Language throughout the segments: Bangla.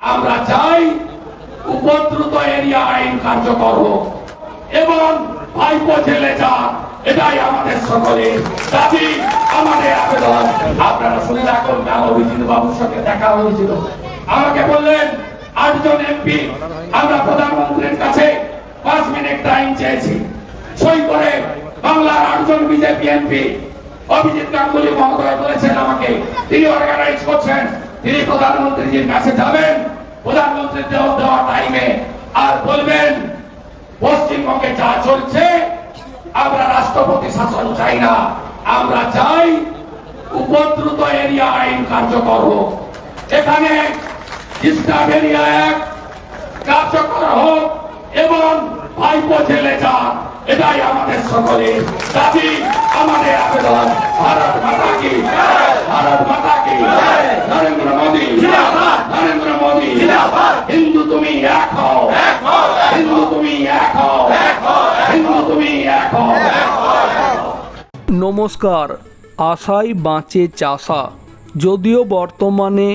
আমরা চাই উপদ্রুত এরিয়া আইন কার্যকর হোক। এবং ভাইপো জেলে যা এটাই আমাদের সকলের দাবি, আমাদের আবেদন। আপনারা শুনে রাখুন কাল অভিজিৎ বাবুর সঙ্গে দেখা হয়েছিল? আমাকে বললেন, আটজন এমপি, আমরা প্রধানমন্ত্রীর কাছে পাঁচ মিনিট টাইম চেয়েছি। সই করে বাংলার আটজন বিজেপি এমপি, অভিজিৎ গাঙ্গুলি মহোদয় বলেছেন আমাকে, তিনি অর্গানাইজ করছেন, তিনি প্রধানমন্ত্রীজির কাছে যাবেন। প্রধানমন্ত্রী দেওয়া টাইমে আর বলবেন, পশ্চিমবঙ্গে যা চলছে, আমরা রাষ্ট্রপতি শাসন চাই না। আমরা চাই উপদ্রুত এরিয়া আইন কার্যকর হোক। এখানে কার্যকর হোক এবং ভাইপো জেলে যা এটাই আমাদের সকলের দাবি, আমাদের আবেদন, ভারত মাতা কি ভারত মাতা কি নরেন্দ্র মোদী নরেন্দ্র মোদী হিন্দু তুমি এক হও হিন্দু তুমি এক হও হিন্দু নমস্কার, আশাই বাঁচে চাষা। যদিও বর্তমানে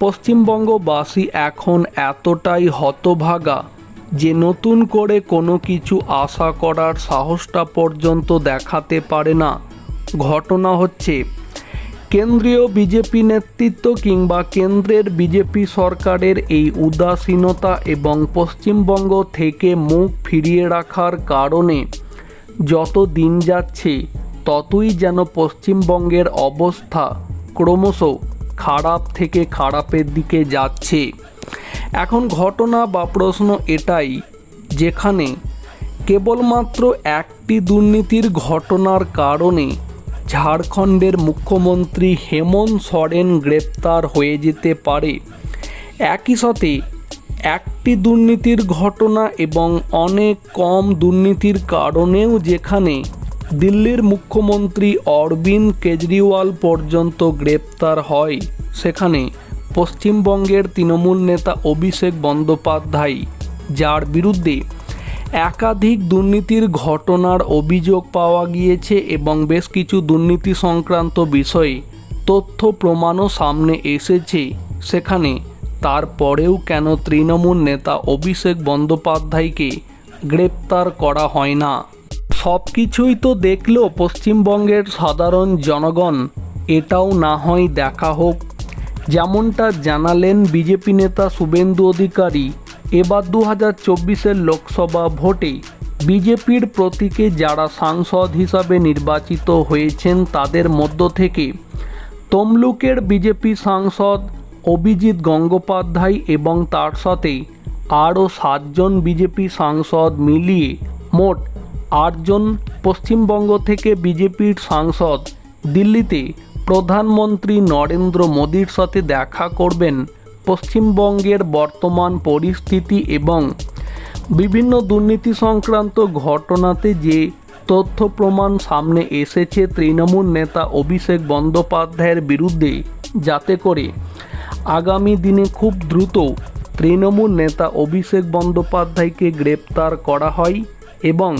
পশ্চিমবঙ্গবাসী এখন এতটাই হতভাগা যে নতুন করে কোনো কিছু আশা করার সাহসটা পর্যন্ত দেখাতে পারে না। ঘটনা হচ্ছে কেন্দ্রীয় বিজেপি নেতৃত্ব কিংবা কেন্দ্রের বিজেপি সরকারের এই উদাসীনতা এবং পশ্চিমবঙ্গ থেকে মুখ ফিরিয়ে রাখার কারণে যত দিন যাচ্ছে, ততই যেন পশ্চিমবঙ্গের অবস্থা ক্রমশ খারাপ থেকে খারাপের দিকে যাচ্ছে। এখন ঘটনা বা প্রশ্ন এটাই, যেখানে কেবলমাত্র একটি দুর্নীতির ঘটনার কারণে ঝাড়খণ্ডের মুখ্যমন্ত্রী হেমন্ত সোরেন গ্রেপ্তার হয়ে যেতে পারে। একই সাথে একটি দুর্নীতির ঘটনা এবং অনেক কম দুর্নীতির কারণেও যেখানে দিল্লির মুখ্যমন্ত্রী অরবিন্দ কেজরিওয়াল পর্যন্ত গ্রেপ্তার হয়, সেখানে পশ্চিমবঙ্গের তৃণমূল নেতা অভিষেক বন্দ্যোপাধ্যায়, যার বিরুদ্ধে একাধিক দুর্নীতির ঘটনার অভিযোগ পাওয়া গিয়েছে এবং বেশ কিছু দুর্নীতি সংক্রান্ত বিষয়ে তথ্য প্রমাণও সামনে এসেছে। সেখানে তারপরেও কেন তৃণমূল নেতা অভিষেক বন্দ্যোপাধ্যায়কে গ্রেপ্তার করা হয় না? সব কিছুই তো দেখল পশ্চিমবঙ্গের সাধারণ জনগণ। এটাও না হয় দেখা হোক। যেমনটা জানালেন বিজেপি নেতা শুভেন্দু অধিকারী এবার দু হাজার চব্বিশের লোকসভা ভোটে বিজেপির প্রতীকে যারা সাংসদ হিসাবে নির্বাচিত হয়েছেন তাদের মধ্য থেকে তমলুকের বিজেপি সাংসদ অভিজিৎ গঙ্গোপাধ্যায় এবং তার সাথে আরও সাতজন বিজেপি সাংসদ মিলিয়ে মোট আটজন পশ্চিমবঙ্গ থেকে বিজেপির সাংসদ দিল্লিতে প্রধানমন্ত্রী নরেন্দ্র মোদীর সাথে দেখা করবেন পশ্চিমবঙ্গের বর্তমান পরিস্থিতি এবং বিভিন্ন দুর্নীতি সংক্রান্ত ঘটনাতে যে তথ্য প্রমাণ সামনে এসেছে তৃণমূল নেতা অভিষেক বন্দ্যোপাধ্যায়ের বিরুদ্ধে, যাতে করে আগামী দিনে খুব দ্রুত তৃণমূল নেতা অভিষেক বন্দ্যোপাধ্যায়কে গ্রেপ্তার করা হয় এবং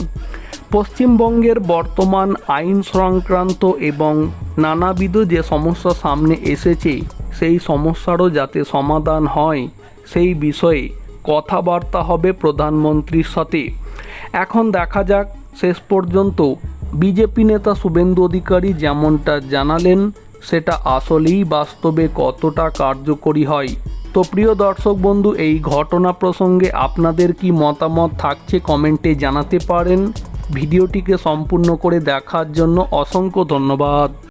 পশ্চিমবঙ্গের বর্তমান আইন সংক্রান্ত এবং নানাবিধ যে সমস্যা সামনে এসেছে সেই সমস্যারও যাতে সমাধান হয়, সেই বিষয়ে কথাবার্তা হবে প্রধানমন্ত্রীর সাথে। এখন দেখা যাক, শেষ পর্যন্ত বিজেপি নেতা শুভেন্দু অধিকারী যেমনটা জানালেন, সেটা আসলেই বাস্তবে কতটা কার্যকরী হয়। তো প্রিয় দর্শক বন্ধু, এই ঘটনা প্রসঙ্গে আপনাদের কি মতামত থাকছে কমেন্টে জানাতে পারেন। ভিডিওটিকে সম্পূর্ণ করে দেখার জন্য অসংখ্য ধন্যবাদ।